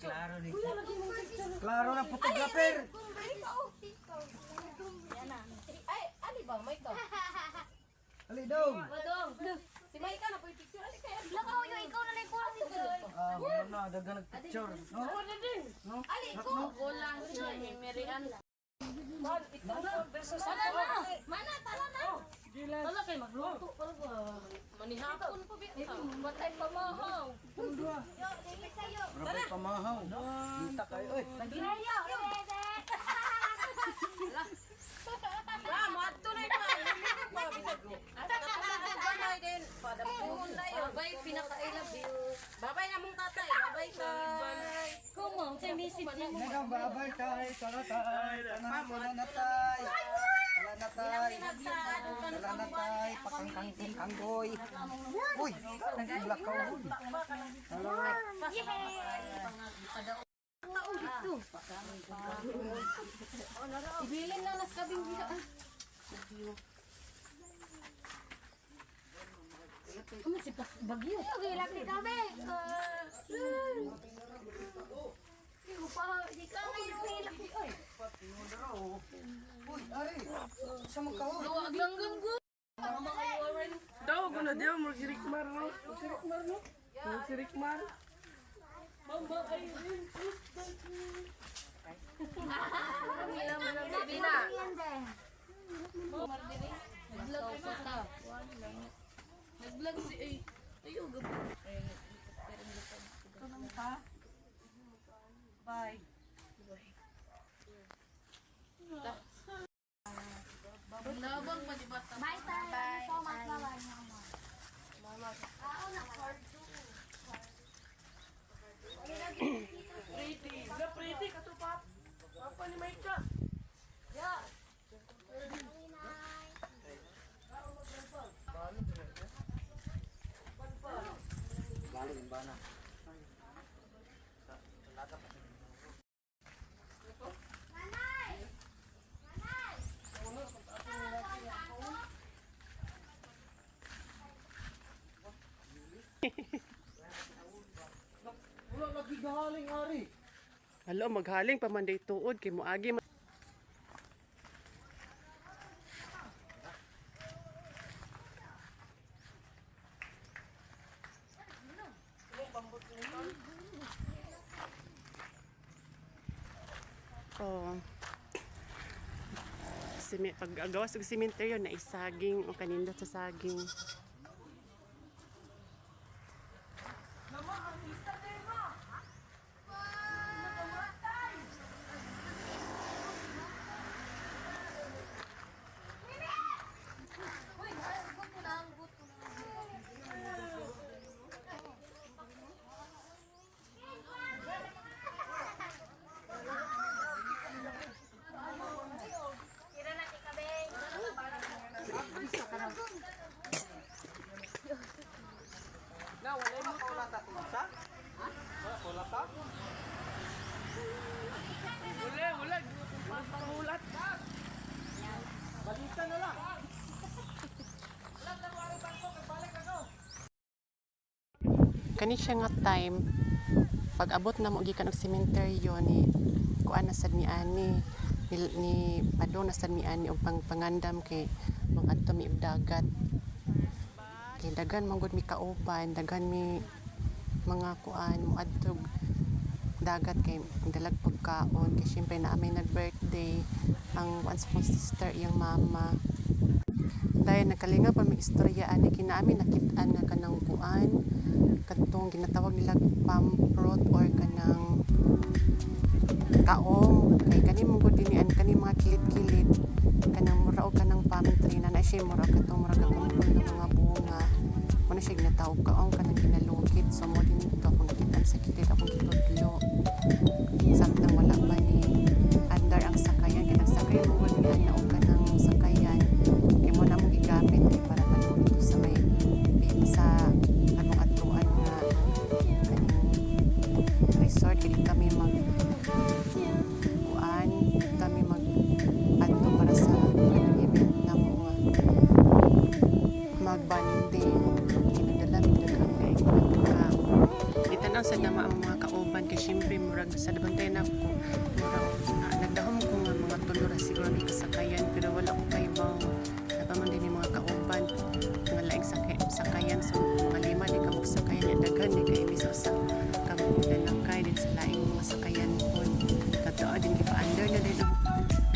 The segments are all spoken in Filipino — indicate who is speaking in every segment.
Speaker 1: Klaro ni. Klaro na photographer.
Speaker 2: Ay, ali ba? May ka.
Speaker 1: Ali daw.
Speaker 2: Badong. Si May ka na po picture. Ali kaya.
Speaker 3: Lakaw yung ikaw na lang kuha si
Speaker 1: Ah, wala na dagang nagpicture. No? No?
Speaker 2: Ali ko.
Speaker 3: Kulang siya ni Marian.
Speaker 2: Man, ito na versus!
Speaker 3: Mana, tala na!
Speaker 2: Wala kayo magluto. Parang uh, manihapon po ba?
Speaker 3: Matay pamahaw.
Speaker 1: Rabay pamahaw. Kita kayo. Oy,
Speaker 3: Layo!
Speaker 2: Ah, mato na ito. Babay din. Padapun na yun. Babay, pinaka-I love you. Babay na mong tatay. Babay tay.
Speaker 3: Kumang, sa message mo.
Speaker 1: Nagang babay tay, tala tay, tanang tala na tay. Tala na tay. Tala na tay, pakangkangking kanggoy. Uy, naglakaw. Hello.
Speaker 2: Ibilin na nas kabing biya. Ano si bagyo?
Speaker 3: Gilak ni kami. Hindi pa, di ka ngayon hilak ni Oy.
Speaker 1: Uy, ari. Sa magkahon.
Speaker 2: Aglanggam ko.
Speaker 4: Daw ko na diyo mo si Rickmar no. Si Rickmar no. Mo si Rickmar.
Speaker 3: Sabi na.
Speaker 2: Naglag ko ta. Naglag si ay. Ayo gabo.
Speaker 4: Bye.
Speaker 2: Di bata.
Speaker 3: Bye, tay. So much, bye-bye.
Speaker 4: Pretty. Na pretty ka to pap. Papa ni Maika.
Speaker 1: Galing ba na? Wala lagi galing ari.
Speaker 4: Hello, maghaling pa man tuod kay moagi. Oh. Simi pag agawas og sementeryo na isaging o kanindot sa saging.
Speaker 1: Wala ka wala ta sa? Wala ka?
Speaker 4: Wala, wala. Pangulat.
Speaker 1: Balita na lang.
Speaker 4: kani siya nga time pag abot na mo gikan og sementeryo ni kuan na sad mi ani ni, ni padong na sad mi ani og pang pangandam kay mga adto mi dagat kay dagan man gud mi kauban dagan mi mga kuan mo adto og dagat kay dalag pagkaon. Kay syempre na may nag birthday ang once kong sister iyang mama. Dahil nakalinga pa may istorya ani kinaami nakitaan nga kanang kuan. Katong ginatawag nila pamprot or kanang kaong. Kay kani mo gud dinian kani mga kilit-kilit. Kanang mura og kanang tree na na siya mura katong mura ka mga bunga. Mo na siya ginatawag kaong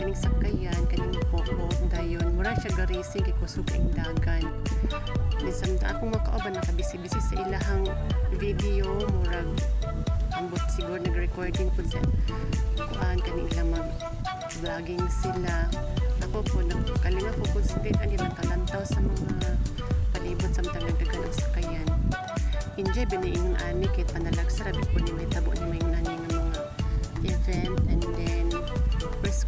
Speaker 4: kaning sakayan kaning po dayon. Mura siya garising kay kusog ang dagan. Minsan ta akong makauban nakabisi-bisi sa ilahang video. Murag ambot siguro nag-recording po sa kuan kaning ilang mag vlogging sila. Ako po nagkalinga po po sa ano lang talantaw sa mga palibot sa mga nagdagan ang sakayan enjoy biniingon ani kay panalagsa rabi po ni may tabo ni may ani nga mga event and then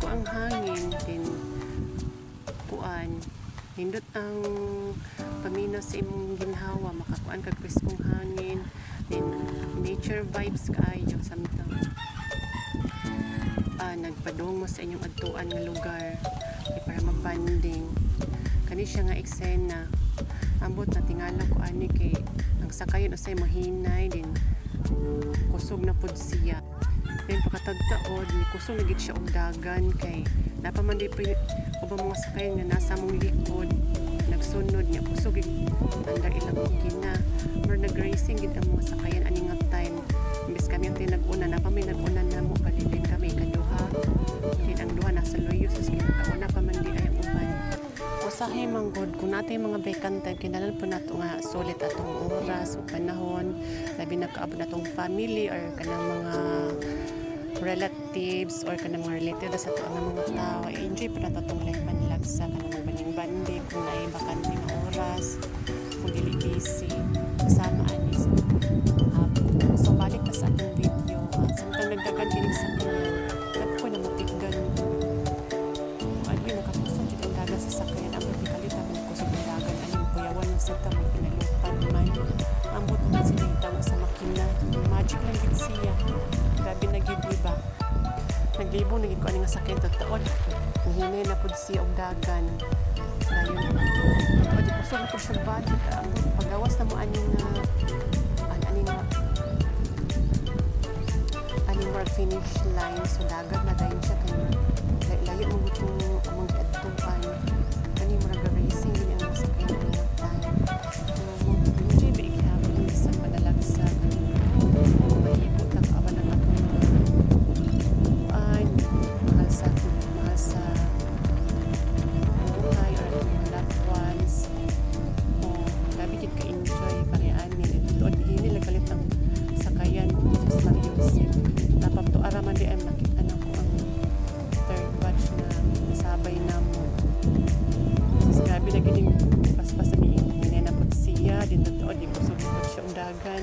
Speaker 4: presko ang hangin then kuan. Nindot ang paminaw sa imong ginhawa makakuan kag preskong hangin then nature vibes kaayo samtang ah, nagpadong mo sa inyong adtuan nga lugar kay para magbanding kani siya nga eksena ambot na tingala ko ani kay ang sakayon usay mahinay din kusog na pud siya then pakatagtaod ni kusog na gid siya og dagan kay napaman di pa ubang mga sakayon nga nasa mong likod. Nagsunod niya. Kusog under ilang kina or nag-racing gid ang mga sakayan ani nga time. Imbes kami ang tinag-una na may nag-una na mo palilin kami ikaduha din ang duha nasa loyo sus kinakauna pa man di ay ang uban usahay manggod kung natin mga vacant time kinalan po nato nga sulit atong oras o panahon. Labi na natong family or kanang mga relatives or kanang mga related sa ato nga mga tao enjoy pa nato itong life panlagsa kanang magbaning bandi kung naay bakante nga oras kung dili busy kasama anis um, so balik na sa atong video uh, samtang nagdagan kinig sa mga nagko na matiggan? Ano yung nakapusan dyan ang dagat sa sakayan ang pagkalit ang kusog ng dagat anong kuyawan ng sita may pinalupad man ang buto itaw sa makina. Magic lang naglibong naging ko ano nga sakyan totoo kung hinay na pud siya og dagan. Dayon di kusog na pud body ang pagawas na mo ani nga an ani nga ani more finish line so dagat na dayon siya sakayan just mariusip tapos to araman di ay makita na ko ang third batch na nasabay na mo. Sus, grabe na gining paspas ni po siya din tuod di kusog po siya ang dagan